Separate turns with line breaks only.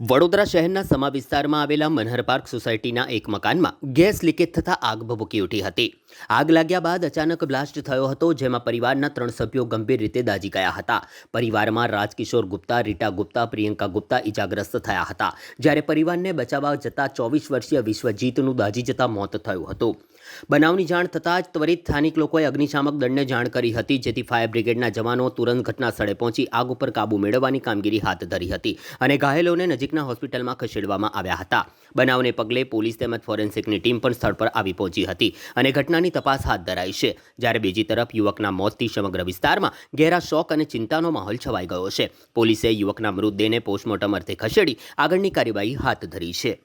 વડોદરા શહેરના સમા વિસ્તારમાં આવેલા મનહર પાર્ક સોસાયટીના એક મકાનમાં ગેસ લીકેજ થતાં આગ ભભૂકી ઉઠી હતી. આગ લાગ્યા બાદ અચાનક બ્લાસ્ટ થયો હતો, જેમાં પરિવારના ત્રણ સભ્યો ગંભીર રીતે દાઝી ગયા હતા. પરિવારમાં રાજકિશોર ગુપ્તા, રીટા ગુપ્તા, પ્રિયંકા ગુપ્તા ઇજાગ્રસ્ત થયા હતા. જ્યારે પરિવારને બચાવવા જતા ચોવીસ વર્ષીય વિશ્વજીતનું દાઝી જતા મોત થયું હતું. બનાવની જાણ થતાં જ ત્વરિત સ્થાનિક લોકોએ અગ્નિશામક દળને જાણ કરી હતી, જેથી ફાયર બ્રિગેડના જવાનો તુરંત ઘટના સ્થળે પહોંચી આગ ઉપર કાબૂ મેળવવાની કામગીરી હાથ ધરી હતી અને ઘાયલોને નજીકના હોસ્પિટલમાં ખસેડવામાં આવ્યા હતા. બનાવને પગલે પોલીસ તેમજ ફોરેન્સિકની ટીમ પણ સ્થળ પર આવી પહોંચી હતી અને ઘટનાની તપાસ હાથ ધરાઈ છે. જ્યારે બીજી તરફ યુવકના મોતથી સમગ્ર વિસ્તારમાં ઘેરા શોક અને ચિંતાનો માહોલ છવાઈ ગયો છે. પોલીસે યુવકના મૃતદેહને પોસ્ટમોર્ટમ અર્થે ખસેડી આગળની કાર્યવાહી હાથ ધરી છે.